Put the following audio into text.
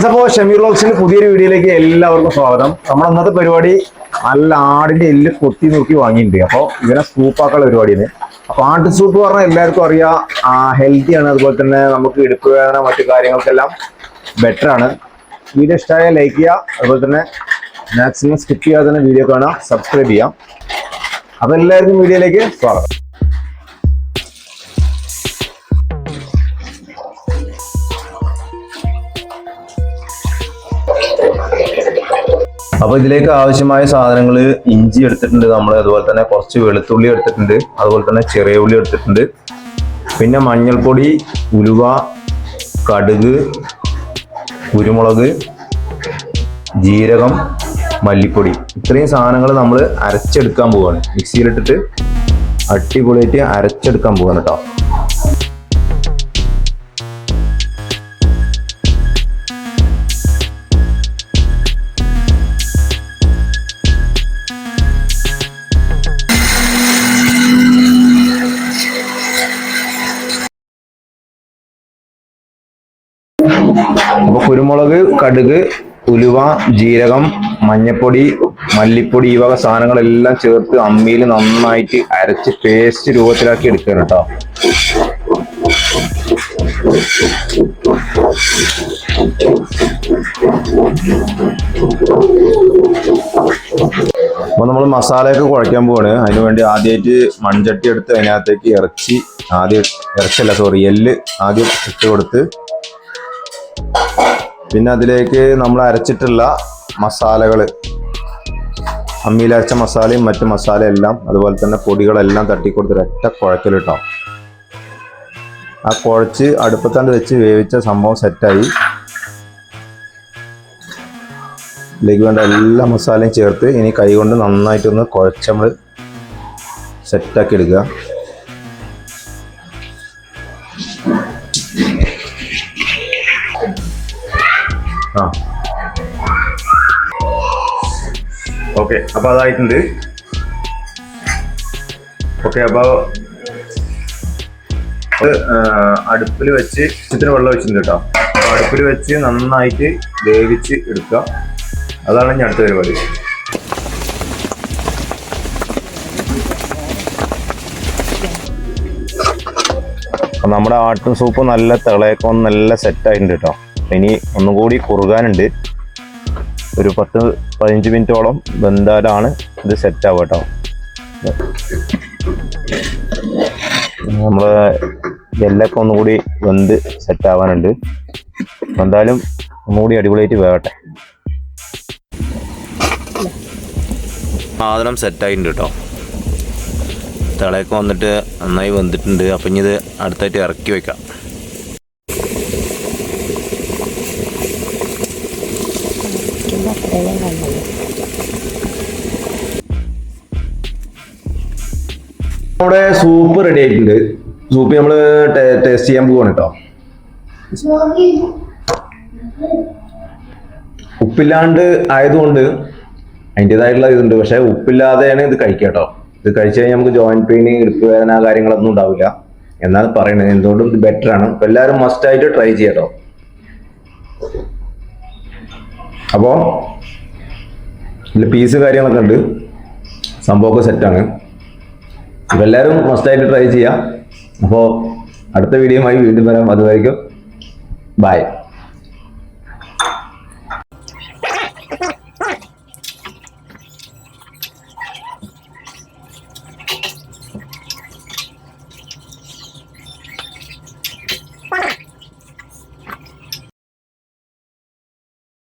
അപ്പോൾ ഷമീർ ലോക്സിന്റെ പുതിയൊരു വീഡിയോയിലേക്ക് എല്ലാവർക്കും സ്വാഗതം. നമ്മൾ അന്നത്തെ പരിപാടി നല്ല ആടിന്റെ എല്ല് കൊത്തി നോക്കി വാങ്ങിയിട്ടുണ്ട്. അപ്പോൾ ഇവനെ സൂപ്പാക്കുള്ള പരിപാടിയാണ്. അപ്പൊ ആട്ട് സൂപ്പ് പറഞ്ഞാൽ എല്ലാവർക്കും അറിയാം ഹെൽത്തി ആണ്. അതുപോലെ തന്നെ നമുക്ക് ഇടുപ്പ് വേദന മറ്റു കാര്യങ്ങൾക്കെല്ലാം ബെറ്റർ ആണ്. വീഡിയോ ഇഷ്ടമായ ലൈക്ക് ചെയ്യുക. അതുപോലെ തന്നെ മാക്സിമം സ്കിപ്പ് ചെയ്യാതെ വീഡിയോ കാണാം സബ്സ്ക്രൈബ് ചെയ്യാം. അപ്പൊ എല്ലാവർക്കും വീഡിയോയിലേക്ക് സ്വാഗതം. അപ്പൊ ഇതിലേക്ക് ആവശ്യമായ സാധനങ്ങൾ ഇഞ്ചി എടുത്തിട്ടുണ്ട്. നമ്മൾ അതുപോലെ തന്നെ കുറച്ച് വെളുത്തുള്ളി എടുത്തിട്ടുണ്ട്. അതുപോലെ തന്നെ ചെറിയ ഉള്ളി എടുത്തിട്ടുണ്ട്. പിന്നെ മഞ്ഞൾപ്പൊടി ഉലുവ കടുക് കുരുമുളക് ജീരകം മല്ലിപ്പൊടി. ഇത്രയും സാധനങ്ങൾ നമ്മൾ അരച്ചെടുക്കാൻ പോവാണ്. മിക്സിയിലിട്ടിട്ട് അടിപൊളിയായിട്ട് അരച്ചെടുക്കാൻ പോവാണ് കേട്ടോ കുരുമുളക് കടുക് ഉലുവ ജീരകം മഞ്ഞപ്പൊടി മല്ലിപ്പൊടി ഈ വക സാധനങ്ങളെല്ലാം ചേർത്ത് അമ്മിയിൽ നന്നായിട്ട് അരച്ച് പേസ്റ്റ് രൂപത്തിലാക്കി എടുക്കണം കേട്ടോ അപ്പൊ നമ്മൾ മസാലയൊക്കെ കുഴയ്ക്കാൻ പോവാണ്. അതിന് വേണ്ടി ആദ്യമായിട്ട് മൺചട്ടി എടുത്ത് അതിനകത്തേക്ക് ഇറച്ചി ആദ്യം ഇറച്ചല്ല സോറി എല്ല് ആദ്യം ഇട്ട് കൊടുത്ത് പിന്നെ അതിലേക്ക് നമ്മൾ അരച്ചിട്ടുള്ള മസാലകൾ അമ്മിയിൽ അരച്ച മസാലയും മറ്റു മസാല എല്ലാം അതുപോലെ തന്നെ പൊടികളെല്ലാം തട്ടിക്കൊടുത്ത് ഒരൊറ്റ കുഴക്കൽ കേട്ടോ ആ കുഴച്ച് അടുപ്പത്താണ്ട് വെച്ച് വേവിച്ച സംഭവം സെറ്റായി. ഇതിലേക്ക് വേണ്ട എല്ലാ മസാലയും ചേർത്ത് ഇനി കൈ കൊണ്ട് നന്നായിട്ടൊന്ന് കുഴച്ച് നമ്മൾ സെറ്റാക്കി എടുക്കുക. ഓക്കെ അപ്പൊ അതായിട്ടുണ്ട്. ഓക്കെ അപ്പൊ അടുപ്പിൽ വെച്ച് ഇച്ചിരി വെള്ളം വെച്ചിട്ടുണ്ട് കേട്ടോ. അപ്പൊ അടുപ്പിൽ വെച്ച് നന്നായിട്ട് വേവിച്ച് എടുക്കുക. അതാണ് ഞാൻ അടുത്ത പരിപാടി. നമ്മുടെ ആട്ടും സൂപ്പ് നല്ല തിളയൊക്കെ നല്ല സെറ്റ് ആയിട്ടുണ്ട് കേട്ടോ. ഇനി ഒന്നും കൂടി കുറുകാനുണ്ട്. ഒരു പത്ത് പതിനഞ്ച് മിനിറ്റോളം വെന്താലാണ് ഇത് സെറ്റ് ആവുക കേട്ടോ. നമ്മളെ എല്ലൊക്കെ ഒന്നുകൂടി വെന്ത് സെറ്റ് ആവാനുണ്ട്. എന്തായാലും ഒന്നുകൂടി അടിപൊളിയായിട്ട് വേവട്ടെ. സാധനം സെറ്റായിട്ടുണ്ട് കേട്ടോ. തിളയൊക്കെ വന്നിട്ട് നന്നായി വെന്തിട്ടുണ്ട്. അപ്പം ഇനി ഇത് അടുത്തായിട്ട് ഇറക്കി നമ്മുടെ സൂപ്പ് റെഡി ആയിട്ടുണ്ട്. സൂപ്പ് നമ്മൾ ടേസ്റ്റ് ചെയ്യാൻ പോവാണ് കേട്ടോ ഉപ്പില്ലാണ്ട് ആയതുകൊണ്ട് അതിന്റെതായിട്ടുള്ള ഇതുണ്ട്. പക്ഷെ ഉപ്പില്ലാതെയാണ് ഇത് കഴിക്കുക കേട്ടോ ഇത് കഴിച്ചു കഴിഞ്ഞാൽ നമുക്ക് ജോയിന്റ് പെയിൻ ഇടുപ്പ് വേദന കാര്യങ്ങളൊന്നും ഉണ്ടാവില്ല. എന്നാണ് പറയുന്നത് എന്തുകൊണ്ടും ഇത് ബെറ്റർ ആണ്. എല്ലാവരും മസ്റ്റ് ആയിട്ട് ട്രൈ ചെയ്യാട്ടോ അപ്പോ ഇതിൽ പീസ് കാര്യങ്ങളൊക്കെ ഉണ്ട്. സംഭവമൊക്കെ സെറ്റാണ് അപ്പൊ എല്ലാവരും മസ്റ്റായിട്ട് ട്രൈ ചെയ്യാം. അപ്പോൾ അടുത്ത വീഡിയോയുമായി വീണ്ടും വരാം. അതുവായിരിക്കും ബൈ